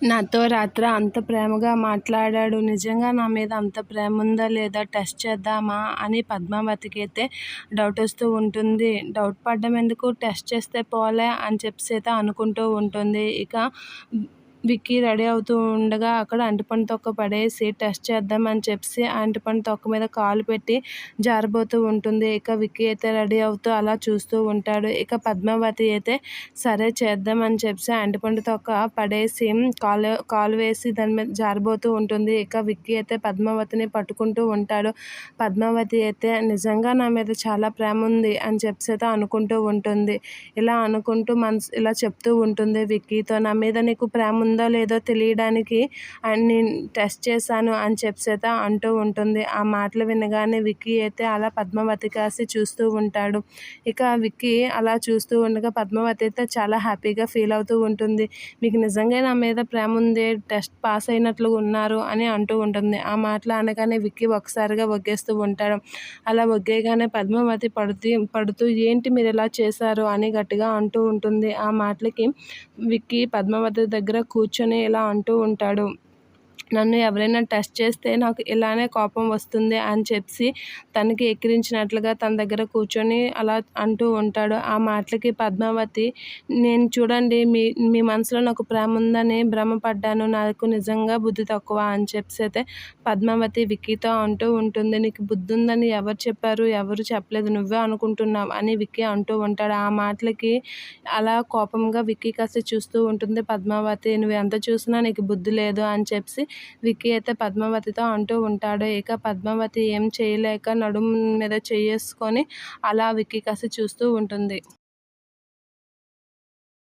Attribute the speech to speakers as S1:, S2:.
S1: నాతో రాత్రి అంత ప్రేమగా మాట్లాడాడు. నిజంగా నా మీద అంత ప్రేమ ఉందా లేదా టెస్ట్ చేద్దామా అని పద్మావతికి అయితే డౌట్ వస్తూ ఉంటుంది. డౌట్ పడ్డం ఎందుకు? టెస్ట్ చేస్తే పోలే అని చెప్పేసి అయితే అనుకుంటూ ఉంటుంది. ఇక విక్కీ రెడీ అవుతూ ఉండగా అక్కడ అంటిపండు తొక్క పడేసి టెస్ట్ చేద్దామని చెప్పి అంటిపండు తొక్క మీద కాలు పెట్టి జారిపోతూ ఉంటుంది. ఇక విక్కీ అయితే రెడీ అవుతూ అలా చూస్తూ ఉంటాడు. ఇక పద్మావతి అయితే సరే చేద్దామని చెప్పి అంటిపండు తొక్క పడేసి కాలు కాలు వేసి దాని మీద జారిపోతూ ఉంటుంది. ఇక విక్కీ అయితే పద్మావతిని పట్టుకుంటూ ఉంటాడు. పద్మావతి అయితే నిజంగా నా మీద చాలా ప్రేమ ఉంది అని చెప్పి అయితే అనుకుంటూ ఉంటుంది. ఇలా అనుకుంటూ మనసు ఇలా చెప్తూ ఉంటుంది విక్కీతో నా మీద నీకు ప్రేమ ఉంది ఉందో లేదో తెలియడానికి నేను టెస్ట్ చేశాను అని చెప్పేత అంటూ ఉంటుంది. ఆ మాటలు వినగానే విక్కీ అయితే అలా పద్మావతి కాసి చూస్తూ ఉంటాడు. ఇక విక్కీ అలా చూస్తూ ఉండగా పద్మావతి అయితే చాలా హ్యాపీగా ఫీల్ అవుతూ ఉంటుంది. మీకు నిజంగా నా మీద ప్రేమ ఉంది? టెస్ట్ పాస్ అయినట్లు ఉన్నారు అని అంటూ ఉంటుంది. ఆ మాటలు అనగానే విక్కీ ఒకసారిగా ఒగ్గేస్తూ ఉంటాడు. అలా ఒగ్గేయగానే పద్మావతి పడుతూ పడుతూ ఏంటి మీరు ఇలా చేశారు? అని గట్టిగా అంటూ ఉంటుంది. ఆ మాటలకి విక్కీ పద్మావతి దగ్గర కూర్చొని ఇలా అంటూ ఉంటాడు. నన్ను ఎవరైనా టెస్ట్ చేస్తే నాకు ఇలానే కోపం వస్తుంది అని చెప్పి తనకి ఎక్కిరించినట్లుగా తన దగ్గర కూర్చొని అలా అంటూ ఉంటాడు. ఆ మాటలకి పద్మావతి నేను చూడండి మీ మీ మనసులో నాకు ప్రేమ ఉందని భ్రమపడ్డాను. నాకు నిజంగా బుద్ధి తక్కువ అని చెప్పి అయితే పద్మావతి విక్కీతో అంటూ ఉంటుంది. నీకు బుద్ధి ఉందని ఎవరు చెప్పారు? ఎవరు చెప్పలేదు? నువ్వే అనుకుంటున్నావు? అని విక్కీ అంటూ ఉంటాడు. ఆ మాటలకి అలా కోపంగా విక్కీ కాస్త చూస్తూ ఉంటుంది పద్మావతి. నువ్వు ఎంత చూసినా నీకు బుద్ధి లేదు అని చెప్పి విక్కీ అయితే పద్మావతితో అంటూ ఉంటాడు. ఇక పద్మావతి ఏం చేయలేక నడుము మీద చేసుకొని అలా విక్కీ కాసి చూస్తూ ఉంటుంది.